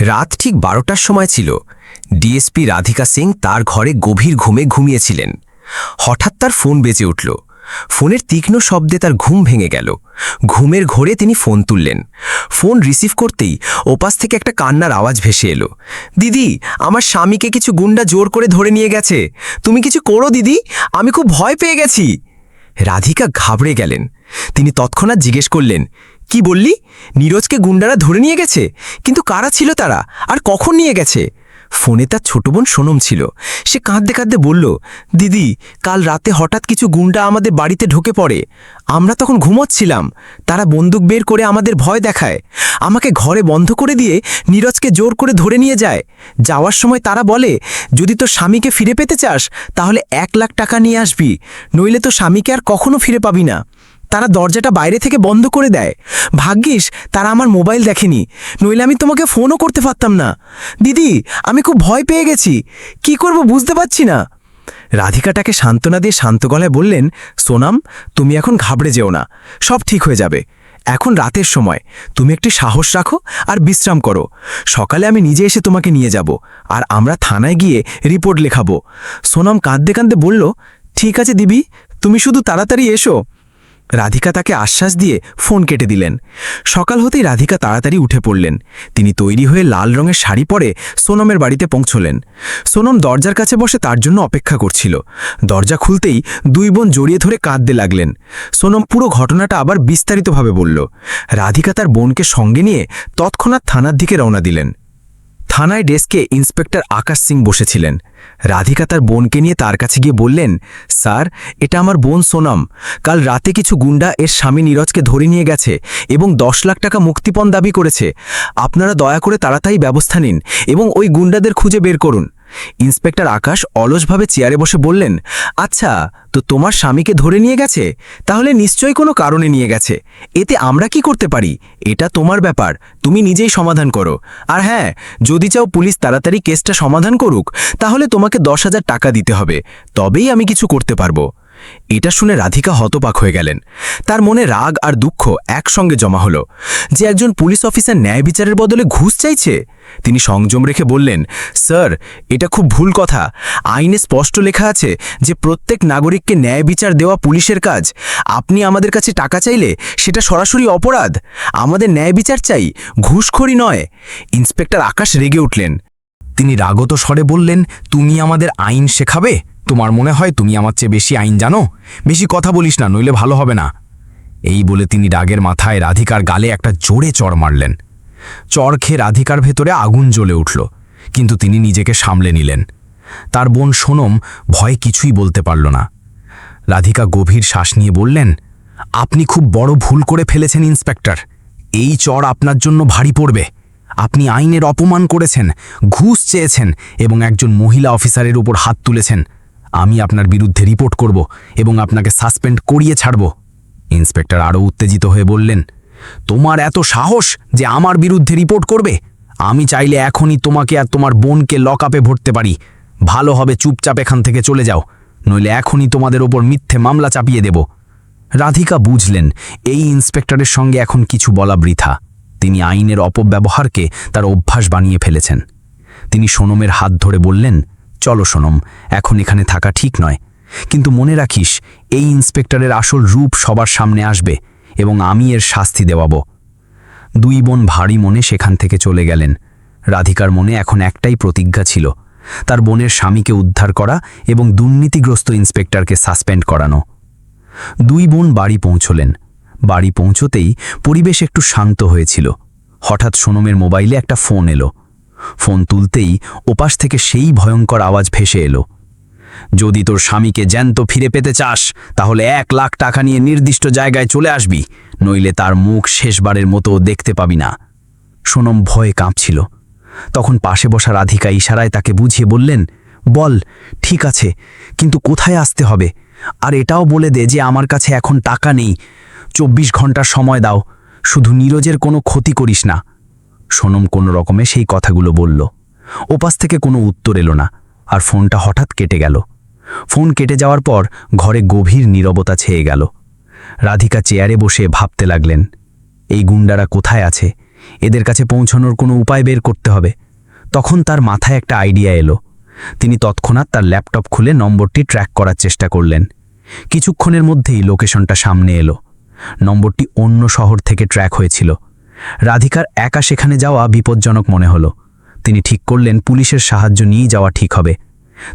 রাত ঠিক বারোটার সময় ছিল। ডিএসপি রাধিকা সিং তার ঘরে গভীর ঘুমে ঘুমিয়েছিলেন। হঠাৎ তার ফোন বেজে উঠল। ফোনের তীক্ষ্ণ শব্দে তার ঘুম ভেঙে গেল। ঘুমের ঘোরে তিনি ফোন তুললেন। ফোন রিসিভ করতেই ওপাশ থেকে একটা কান্নার আওয়াজ ভেসে এলো। দিদি, আমার স্বামীকে কিছু গুন্ডা জোর করে ধরে নিয়ে গেছে। তুমি কিছু করো, দিদি? আমি খুব ভয় পেয়ে গেছি। রাধিকা ঘাবড়ে গেলেন। তিনি তৎক্ষণাৎ জিজ্ঞেস করলেন কি বললি? নীরজকে গুন্ডারা ধরে নিয়ে গেছে? কিন্তু কারা ছিল তারা? আর কখন নিয়ে গেছে? ফোনে তার ছোট বোন সোনম ছিল। সে কাঁদতে কাঁদতে বলল, দিদি, কাল রাতে হঠাৎ কিছু গুন্ডা আমাদের বাড়িতে ঢুকে পড়ে। আমরা তখন ঘুমোচ্ছিলাম। তারা বন্দুক বের করে আমাদের ভয় দেখায়। আমাকে ঘরে বন্ধ করে দিয়ে নীরজকে জোর করে ধরে নিয়ে যায়। যাওয়ার সময় তারা বলে, যদি তোর স্বামীকে ফিরে পেতে চাস, তাহলে এক লাখ টাকা নিয়ে আসবি। নইলে তো স্বামীকে আর কখনো ফিরে পাবি না। তারা দরজাটা বাইরে থেকে বন্ধ করে দেয়। ভাগ্যিস, তারা আমার মোবাইল দেখেনি। নইলে আমি তোমাকে ফোনও করতে পারতাম না। দিদি, আমি খুব ভয় পেয়ে গেছি। কি করব বুঝতে পারছি না। রাধিকাটাকে সান্ত্বনা দিয়ে শান্ত গলায় বললেন, সোনাম, তুমি এখন ঘাবড়ে যেও না। সব ঠিক হয়ে যাবে। এখন রাতের সময়। তুমি একটি সাহস রাখো আর বিশ্রাম করো। সকালে আমি নিজে এসে তোমাকে নিয়ে যাব। আর আমরা থানায় গিয়ে রিপোর্ট লেখাবো। সোনাম কাঁদতে কাঁদতে বলল, ঠিক আছে দিবি তুমি শুধু তাড়াতাড়ি এসো। রাধিকা তাকে আশ্বাস দিয়ে ফোন কেটে দিলেন। সকাল হতেই রাধিকা তাড়াতাড়ি উঠে পড়লেন। তিনি তৈরি হয়ে লাল রঙের শাড়ি পরে সোনমের বাড়িতে পৌঁছলেন। সোনম দরজার কাছে বসে তার জন্য অপেক্ষা করছিল। দরজা খুলতেই দুই বোন জড়িয়ে ধরে কাঁদতে লাগলেন। সোনম পুরো ঘটনাটা আবার বিস্তারিতভাবে বলল। রাধিকা তার বোনকে সঙ্গে নিয়ে তৎক্ষণাৎ থানার দিকে রওনা দিলেন। থানায় ডেস্কে ইন্সপেক্টর আকাশ সিং বসেছিলেন। রাধিকা তার বোনকে নিয়ে তার কাছে গিয়ে বললেন, স্যার, এটা আমার বোন সোনাম। কাল রাতে কিছু গুন্ডা এর স্বামী নীরজকে ধরে নিয়ে গেছে এবং দশ লাখ টাকা মুক্তিপণ দাবি করেছে। আপনারা দয়া করে তাড়াতাড়ি ব্যবস্থা নিন এবং ওই গুন্ডাদের খুঁজে বের করুন। ইন্সপেক্টর আকাশ অলসভাবে চেয়ারে বসে বললেন আচ্ছা তো তোমার স্বামীকে ধরে নিয়ে গেছে? তাহলে নিশ্চয়ই কোনো কারণে নিয়ে গেছে। এতে আমরা কি করতে পারি? এটা তোমার ব্যাপার, তুমি নিজেই সমাধান করো। আর হ্যাঁ যদি চাও পুলিশ তাড়াতাড়ি কেসটা সমাধান করুক, তাহলে তোমাকে দশ হাজার টাকা দিতে হবে। তবেই আমি কিছু করতে পারব। এটা শুনে রাধিকা হতবাক হয়ে গেলেন। তার মনে রাগ আর দুঃখ একসঙ্গে জমা হলো। যে একজন পুলিশ অফিসার ন্যায় বিচারের বদলে ঘুষ চাইছে? তিনি সংযম রেখে বললেন, স্যার, এটা খুব ভুল কথা। আইনে স্পষ্ট লেখা আছে যে প্রত্যেক নাগরিককে ন্যায় বিচার দেওয়া পুলিশের কাজ। আপনি আমাদের কাছে টাকা চাইলে সেটা সরাসরি অপরাধ। আমাদের ন্যায় বিচার চাই, ঘুষখড়ি নয়। ইন্সপেক্টর আকাশ রেগে উঠলেন। তিনি রাগত স্বরে বললেন, তুমি আমাদের আইন শেখাবে? তোমার মনে হয় তুমি আমার চেয়ে বেশি আইন জানো? বেশি কথা বলিস না, নইলে ভালো হবে না। এই বলে তিনি রাগের মাথায় রাধিকার গালে একটা জোরে চড় মারলেন। চড় খেয়ে রাধিকার ভেতরে আগুন জ্বলে উঠল, কিন্তু তিনি নিজেকে সামলে নিলেন। তার বোন সোনম ভয়ে কিছুই বলতে পারল না। রাধিকা গভীর শ্বাস নিয়ে বললেন, আপনি খুব বড় ভুল করে ফেলেছেন, ইন্সপেক্টর। এই চর আপনার জন্য ভারী পড়বে। আপনি আইনের অপমান করেছেন, ঘুষ চেয়েছেন এবং একজন মহিলা অফিসারের উপর হাত তুলেছেন। আমি আপনার বিরুদ্ধে রিপোর্ট করব এবং আপনাকে সাসপেন্ড করিয়ে ছাড়ব। ইন্সপেক্টর আরও উত্তেজিত হয়ে বললেন, তোমার এত সাহস যে আমার বিরুদ্ধে রিপোর্ট করবে? আমি চাইলে এখনই তোমাকে আর তোমার বোনকে লকআপে ভরতে পারি। ভালো হবে চুপচাপ এখান থেকে চলে যাও, নইলে এখনই তোমাদের ওপর মিথ্যে মামলা চাপিয়ে দেব। রাধিকা বুঝলেন, এই ইন্সপেক্টরের সঙ্গে এখন কিছু বলা বৃথা। তিনি আইনের অপব্যবহারকে তার অভ্যাস বানিয়ে ফেলেছেন। তিনি সোনমের হাত ধরে বললেন চলো সোনম, এখন এখানে থাকা ঠিক নয়। কিন্তু মনে রাখিস, এই ইন্সপেক্টরের আসল রূপ সবার সামনে আসবে এবং আমি এর শাস্তি দেওয়াব। দুই বোন ভারী মনে সেখান থেকে চলে গেলেন। রাধিকার মনে এখন একটাই প্রতিজ্ঞা ছিল, তার বোনের স্বামীকে উদ্ধার করা এবং দুর্নীতিগ্রস্ত ইন্সপেক্টরকে সাসপেন্ড করানো। দুই বোন বাড়ি পৌঁছলেন। বাড়ি পৌঁছতেই পরিবেশ একটু শান্ত হয়েছিল। হঠাৎ সোনমের মোবাইলে একটা ফোন এলো। ফোন তুলতেই ওপাশ থেকে সেই ভয়ঙ্কর আওয়াজ ভেসে এলো। যদি তোর স্বামীকে জ্যান্ত ফিরে পেতে চাস, তাহলে এক লাখ টাকা নিয়ে নির্দিষ্ট জায়গায় চলে আসবি, নইলে তার মুখ শেষবারের মতো দেখতে পাবি না। সোনম ভয়ে কাঁপছিল। তখন পাশে বসা রাধিকা ইশারায় তাকে বুঝিয়ে বললেন, বল, ঠিক আছে, কিন্তু কোথায় আসতে হবে? আর এটাও বলে দে যে আমার কাছে এখন টাকা নেই। চব্বিশ ঘণ্টার সময় দাও। শুধু নীরজের কোনো ক্ষতি করিস না। সোনম কোনো রকমে সেই কথাগুলো বলল। ওপাশ থেকে কোনো উত্তর এলো না, আর ফোনটা হঠাৎ কেটে গেল। ফোন কেটে যাওয়ার পর ঘরে গভীর নীরবতা ছেয়ে গেল। রাধিকা চেয়ারে বসে ভাবতে লাগলেন, এই গুন্ডারা কোথায় আছে? এদের কাছে পৌঁছানোর কোনো উপায় বের করতে হবে। তখন তার মাথায় একটা আইডিয়া এলো। তিনি তৎক্ষণাৎ তার ল্যাপটপ খুলে নম্বরটি ট্র্যাক করার চেষ্টা করলেন। কিছুক্ষণের মধ্যেই লোকেশনটা সামনে এলো। নম্বরটি অন্য শহর থেকে ট্র্যাক হয়েছিল। রাধিকার একা সেখানে যাওয়া বিপজ্জনক মনে হলো। তিনি ঠিক করলেন পুলিশের সাহায্য নিয়েই যাওয়া ঠিক হবে।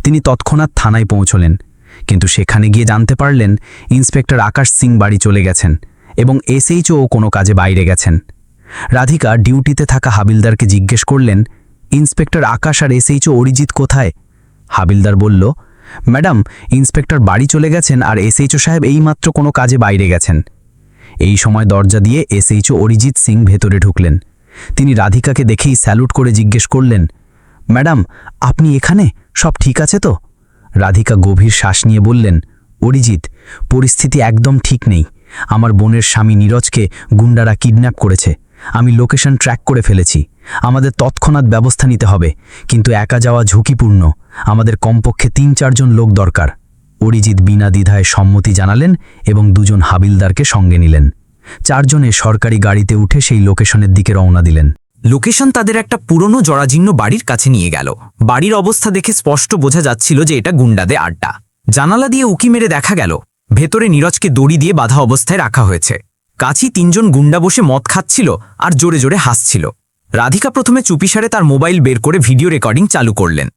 তিনি তৎক্ষণাৎ থানায় পৌঁছলেন, কিন্তু সেখানে গিয়ে জানতে পারলেন ইন্সপেক্টর আকাশ সিং বাড়ি চলে গেছেন এবং এসএইচও কোনো কাজে বাইরে গেছেন। রাধিকা ডিউটিতে থাকা হাবিলদারকে জিজ্ঞেস করলেন, ইন্সপেক্টর আকাশ আর এসএইচও অরিজিৎ কোথায়? হাবিলদার বলল, ম্যাডাম, ইন্সপেক্টর বাড়ি চলে গেছেন আর এসএইচও সাহেব এইমাত্র কোনো কাজে বাইরে গেছেন। এই সময় দরজা দিয়ে এসএইচও অরিজিৎ সিং ভেতরে ঢুকলেন। তিনি রাধিকাকে দেখেই স্যালুট করে জিজ্ঞেস করলেন, ম্যাডাম, আপনি এখানে? সব ঠিক আছে তো? রাধিকা গভীর শ্বাস নিয়ে বললেন, অরিজিৎ, পরিস্থিতি একদম ঠিক নেই। আমার বোনের স্বামী নীরজকে গুন্ডারা কিডন্যাপ করেছে। আমি লোকেশন ট্র্যাক করে ফেলেছি। আমাদের তৎক্ষণাৎ ব্যবস্থা নিতে হবে। কিন্তু একা যাওয়া ঝুঁকিপূর্ণ। আমাদের কমপক্ষে তিন চারজন লোক দরকার। অরিজিৎ বিনা দ্বিধায় সম্মতি জানালেন এবং দুজন হাবিলদারকে সঙ্গে নিলেন। চারজনে সরকারি গাড়িতে উঠে সেই লোকেশনের দিকে রওনা দিলেন। লোকেশন তাদের একটা পুরনো জরাজীর্ণ বাড়ির কাছে নিয়ে গেল। বাড়ির অবস্থা দেখে স্পষ্ট বোঝা যাচ্ছিল যে এটা গুন্ডাদের আড্ডা। জানালা দিয়ে উকি মেরে দেখা গেল। ভেতরে নীরজকে দড়ি দিয়ে বাধা অবস্থায় রাখা হয়েছে। কাছি তিনজন গুন্ডা বসে মদ খাচ্ছিল আর জোরে জোরে হাসছিল। রাধিকা প্রথমে চুপিসারে তার মোবাইল বের করে ভিডিও রেকর্ডিং চালু করলেন,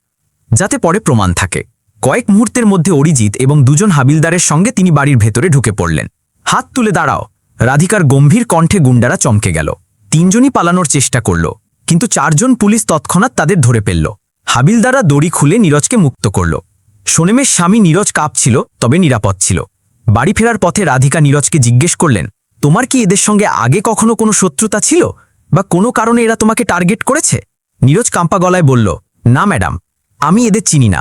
যাতে পরে প্রমাণ থাকে। কয়েক মুহূর্তের মধ্যে অরিজিৎ এবং দুজন হাবিলদারের সঙ্গে তিনি বাড়ির ভেতরে ঢুকে পড়লেন। হাত তুলে দাঁড়াও। রাধিকার গম্ভীর কণ্ঠে গুন্ডারা চমকে গেল। তিনজনই পালানোর চেষ্টা করল, কিন্তু চারজন পুলিশ তৎক্ষণাৎ তাদের ধরে ফেলল। হাবিলদারা দড়ি খুলে নীরজকে মুক্ত করল। সোনেমের স্বামী নীরজ কাঁপছিল, তবে নিরাপদ ছিল। বাড়ি ফেরার পথে রাধিকা নীরজকে জিজ্ঞেস করলেন, তোমার কি এদের সঙ্গে আগে কখনো কোনো শত্রুতা ছিল? বা কোনো কারণে এরা তোমাকে টার্গেট করেছে? নীরজ কাম্পা গলায় বলল, না, ম্যাডাম, আমি এদের চিনি না।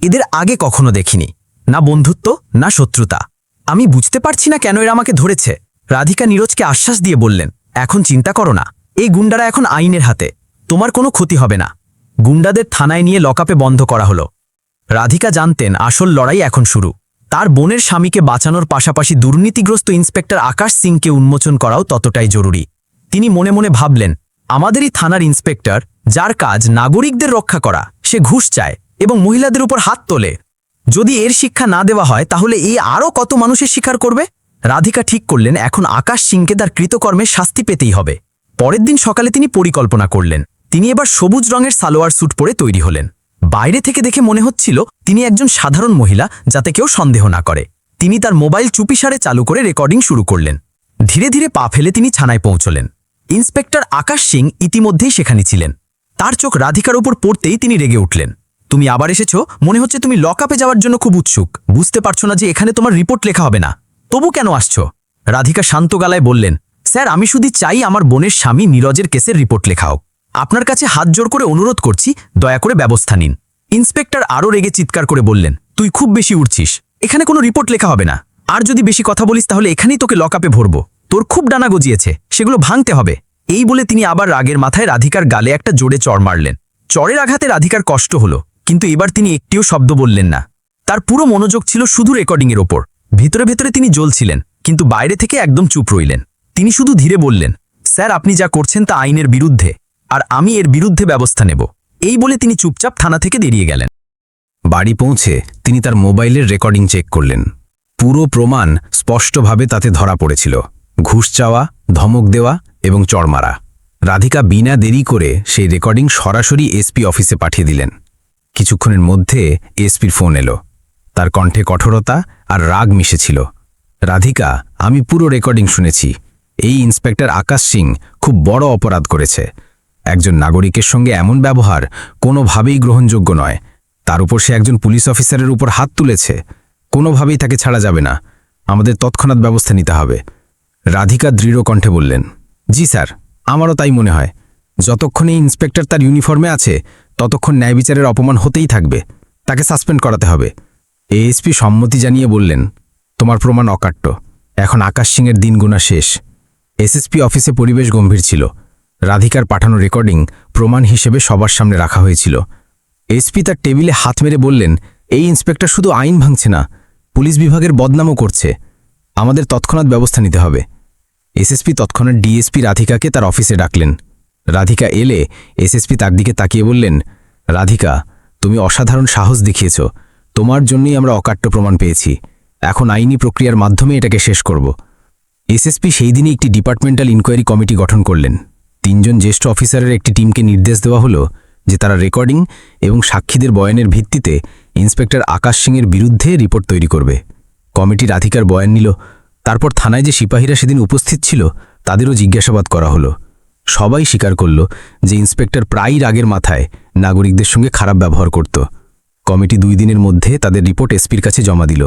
এদের আগে কখনো দেখিনি, না বন্ধুত্ব, না শত্রুতা। আমি বুঝতে পারছি না কেন এরা আমাকে ধরেছে। রাধিকা নীরজকে আশ্বাস দিয়ে বললেন, এখন চিন্তা করো না, এই গুন্ডারা এখন আইনের হাতে, তোমার কোনো ক্ষতি হবে না। গুন্ডাদের থানায় নিয়ে লকআপে বন্ধ করা হলো। রাধিকা জানতেন, আসল লড়াই এখন শুরু। তার বোনের স্বামীকে বাঁচানোর পাশাপাশি দুর্নীতিগ্রস্ত ইন্সপেক্টর আকাশ সিংকে উন্মোচন করাও ততটাই জরুরি। তিনি মনে মনে ভাবলেন, আমাদেরই থানার ইন্সপেক্টর, যার কাজ নাগরিকদের রক্ষা করা, সে ঘুষ চায়। এবং মহিলাদের উপর হাত তোলে। যদি এর শিক্ষা না দেওয়া হয়, তাহলে এই আরও কত মানুষের শিকার করবে? রাধিকা ঠিক করলেন, এখন আকাশ সিংকে তার কৃতকর্মের শাস্তি পেতেই হবে। পরের দিন সকালে তিনি পরিকল্পনা করলেন। তিনি এবার সবুজ রঙের সালোয়ার স্যুট পরে তৈরি হলেন। বাইরে থেকে দেখে মনে হচ্ছিল, তিনি একজন সাধারণ মহিলা, যাতে কেউ সন্দেহ না করে। তিনি তার মোবাইল চুপিসারে চালু করে রেকর্ডিং শুরু করলেন। ধীরে ধীরে পা ফেলে তিনি ছানায় পৌঁছলেন। ইন্সপেক্টর আকাশ সিং ইতিমধ্যেই সেখানে ছিলেন। তার চোখ রাধিকার উপর পড়তেই তিনি রেগে উঠলেন। তুমি আবার এসেছ? মনে হচ্ছে তুমি লকআপে যাওয়ার জন্য খুব উৎসুক। বুঝতে পারছ না যে এখানে তোমার রিপোর্ট লেখা হবে না। তবু কেন আসছো? রাধিকা শান্ত গলায় বললেন, স্যার, আমি শুধু চাই আমার বোনের স্বামী নীরজের কেসের রিপোর্ট লেখা হোক। আপনার কাছে হাত জোর করে অনুরোধ করছি, দয়া করে ব্যবস্থা নিন। ইন্সপেক্টর আরও রেগে চিৎকার করে বললেন, তুই খুব বেশি উঠছিস এখানে কোনো রিপোর্ট লেখা হবে না। আর যদি বেশি কথা বলিস তাহলে এখানেই তোকে লকআপে ভরবো। তোর খুব ডানা গজিয়েছে, সেগুলো ভাঙতে হবে। এই বলে তিনি আবার রাগের মাথায় রাধিকার গালে একটা জোরে চড় মারলেন। চরের আঘাতে রাধিকার কষ্ট হলো। কিন্তু এবার তিনি একটিও শব্দ বললেন না। তার পুরো মনোযোগ ছিল শুধু রেকর্ডিংয়ের ওপর। ভেতরে ভেতরে তিনি জ্বলছিলেন, কিন্তু বাইরে থেকে একদম চুপ রইলেন। তিনি শুধু ধীরে বললেন, স্যার, আপনি যা করছেন তা আইনের বিরুদ্ধে, আর আমি এর বিরুদ্ধে ব্যবস্থা নেব। এই বলে তিনি চুপচাপ থানা থেকে বেরিয়ে গেলেন। বাড়ি পৌঁছে তিনি তার মোবাইলের রেকর্ডিং চেক করলেন। পুরো প্রমাণ স্পষ্টভাবে তাতে ধরা পড়েছিল। ঘুষ চাওয়া, ধমক দেওয়া এবং চড়মারা। রাধিকা বিনা দেরি করে সেই রেকর্ডিং সরাসরি এসপি অফিসে পাঠিয়ে দিলেন। কিছুক্ষণের মধ্যে এসপির ফোন এলো। তার কণ্ঠে কঠোরতা আর রাগ মিশেছিল। রাধিকা, আমি পুরো রেকর্ডিং শুনেছি। এই ইন্সপেক্টর আকাশ সিং খুব বড় অপরাধ করেছে। একজন নাগরিকের সঙ্গে এমন ব্যবহার কোনোভাবেই গ্রহণযোগ্য নয়। তার উপর সে একজন পুলিশ অফিসারের উপর হাত তুলেছে। কোনোভাবেই তাকে ছাড়া যাবে না। আমাদের তৎক্ষণাৎ ব্যবস্থা নিতে হবে। রাধিকা দৃঢ় কণ্ঠে বললেন, জি স্যার, আমারও তাই মনে হয়। যতক্ষণ এই ইন্সপেক্টর তার ইউনিফর্মে আছে ততক্ষণ ন্যায় বিচারের অপমান হতেই থাকবে। তাকে সাসপেন্ড করাতে হবে। এএসপি সম্মতি জানিয়ে বললেন, তোমার প্রমাণ অকাট্য। এখন আকাশ সিংয়ের দিন গোনা শেষ এসএসপি অফিসে পরিবেশ গম্ভীর ছিল। রাধিকার পাঠানো রেকর্ডিং প্রমাণ হিসেবে সবার সামনে রাখা হয়েছিল। এসপি তার টেবিলে হাত মেরে বললেন, এই ইন্সপেক্টর শুধু আইন ভাঙছে না, পুলিশ বিভাগের বদনামও করছে। আমাদের তৎক্ষণাৎ ব্যবস্থা নিতে হবে। এসএসপি তৎক্ষণাৎ ডিএসপি রাধিকাকে তার অফিসে ডাকলেন। রাধিকা এলে এসএসপি তার দিকে তাকিয়ে বললেন, রাধিকা, তুমি অসাধারণ সাহস দেখিয়েছ। তোমার জন্যই আমরা অকাট্য প্রমাণ পেয়েছি। এখন আইনি প্রক্রিয়ার মাধ্যমে এটাকে শেষ করব। এসএসপি সেই দিনই একটি ডিপার্টমেন্টাল ইনকোয়ারি কমিটি গঠন করলেন। তিনজন জ্যেষ্ঠ অফিসারের একটি টিমকে নির্দেশ দেওয়া হলো যে তারা রেকর্ডিং এবং সাক্ষীদের বয়ানের ভিত্তিতে ইন্সপেক্টর আকাশ সিংয়ের বিরুদ্ধে রিপোর্ট তৈরি করবে। কমিটি রাধিকার বয়ান নিল। তারপর থানায় যে সিপাহীরা সেদিন উপস্থিত ছিল, তাদেরও জিজ্ঞাসাবাদ করা হলো। সবাই স্বীকার করল যে ইন্সপেক্টর প্রায়ই রাগের মাথায় নাগরিকদের সঙ্গে খারাপ ব্যবহার করত। কমিটি দুই দিনের মধ্যে তাদের রিপোর্ট এসপির কাছে জমা দিল।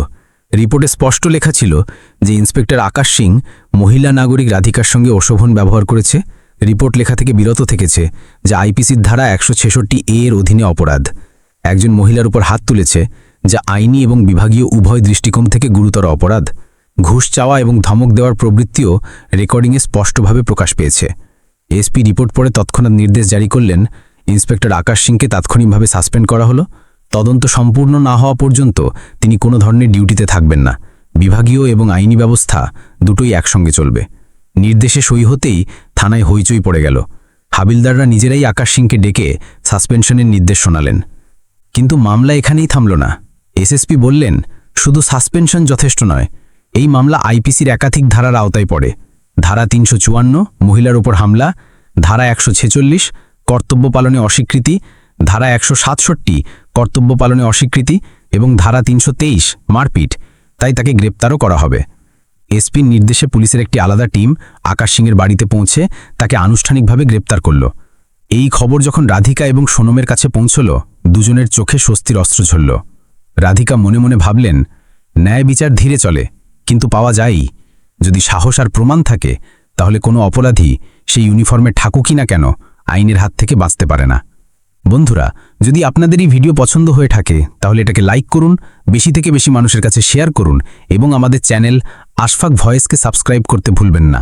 রিপোর্টে স্পষ্ট লেখা ছিল যে ইন্সপেক্টর আকাশ সিং মহিলা নাগরিক রাধিকার সঙ্গে অশোভন ব্যবহার করেছে। রিপোর্ট লেখা থেকে বিরত থেকেছে যা আইপিসির ধারা একশো ছেষট্টি এ এর অধীনে অপরাধ। একজন মহিলার উপর হাত তুলেছে যা আইনি এবং বিভাগীয় উভয় দৃষ্টিকোণ থেকে গুরুতর অপরাধ। ঘুষ চাওয়া এবং ধমক দেওয়ার প্রবৃত্তিও রেকর্ডিংয়ে স্পষ্টভাবে প্রকাশ পেয়েছে। এসপি রিপোর্ট পড়ে তৎক্ষণাৎ নির্দেশ জারি করলেন, ইন্সপেক্টর আকাশ সিংকে তাৎক্ষণিকভাবে সাসপেন্ড করা হলো। তদন্ত সম্পূর্ণ না হওয়া পর্যন্ত তিনি কোনো ধরনের ডিউটিতে থাকবেন না। বিভাগীয় এবং আইনি ব্যবস্থা দুটোই একসঙ্গে চলবে। নির্দেশে সই হতেই থানায় হইচই পড়ে গেল। হাবিলদাররা নিজেরাই আকাশ সিংকে ডেকে সাসপেনশনের নির্দেশ শোনালেন। কিন্তু মামলা এখানেই থামল না। এসএসপি বললেন, শুধু সাসপেনশন যথেষ্ট নয়, এই মামলা আইপিসির একাধিক ধারার আওতায় পড়ে। ধারা তিনশো চুয়ান্ন, মহিলার উপর হামলা, ধারা একশো ছেচল্লিশ, কর্তব্য পালনে অস্বীকৃতি, ধারা একশো সাতষট্টি, কর্তব্য পালনে অস্বীকৃতি এবং ধারা তিনশো তেইশ, মারপিট। তাই তাকে গ্রেপ্তারও করা হবে। এসপির নির্দেশে পুলিশের একটি আলাদা টিম আকাশ সিংয়ের বাড়িতে পৌঁছে তাকে আনুষ্ঠানিকভাবে গ্রেপ্তার করল। এই খবর যখন রাধিকা এবং সোনমের কাছে পৌঁছল, দুজনের চোখে স্বস্তির অস্ত্র ঝরল। রাধিকা মনে মনে ভাবলেন, ন্যায় বিচার ধীরে চলে, কিন্তু পাওয়া যায়ই। যদি সাহস আর প্রমাণ থাকে, তাহলে কোনো অপরাধী সেই ইউনিফর্মে ঠাকুকই না কেন, আইনের হাত থেকে বাঁচতে পারে না। বন্ধুরা, যদি আপনাদের এই ভিডিও পছন্দ হয়ে থাকে, তাহলে এটাকে লাইক করুন, বেশি থেকে বেশি মানুষের কাছে শেয়ার করুন, এবং আমাদের চ্যানেল আশফাক ভয়েসকে সাবস্ক্রাইব করতে ভুলবেন না।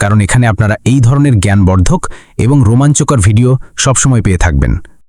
কারণ এখানে আপনারা এই ধরনের জ্ঞানবর্ধক এবং রোমাঞ্চকর ভিডিও সবসময় পেয়ে থাকবেন।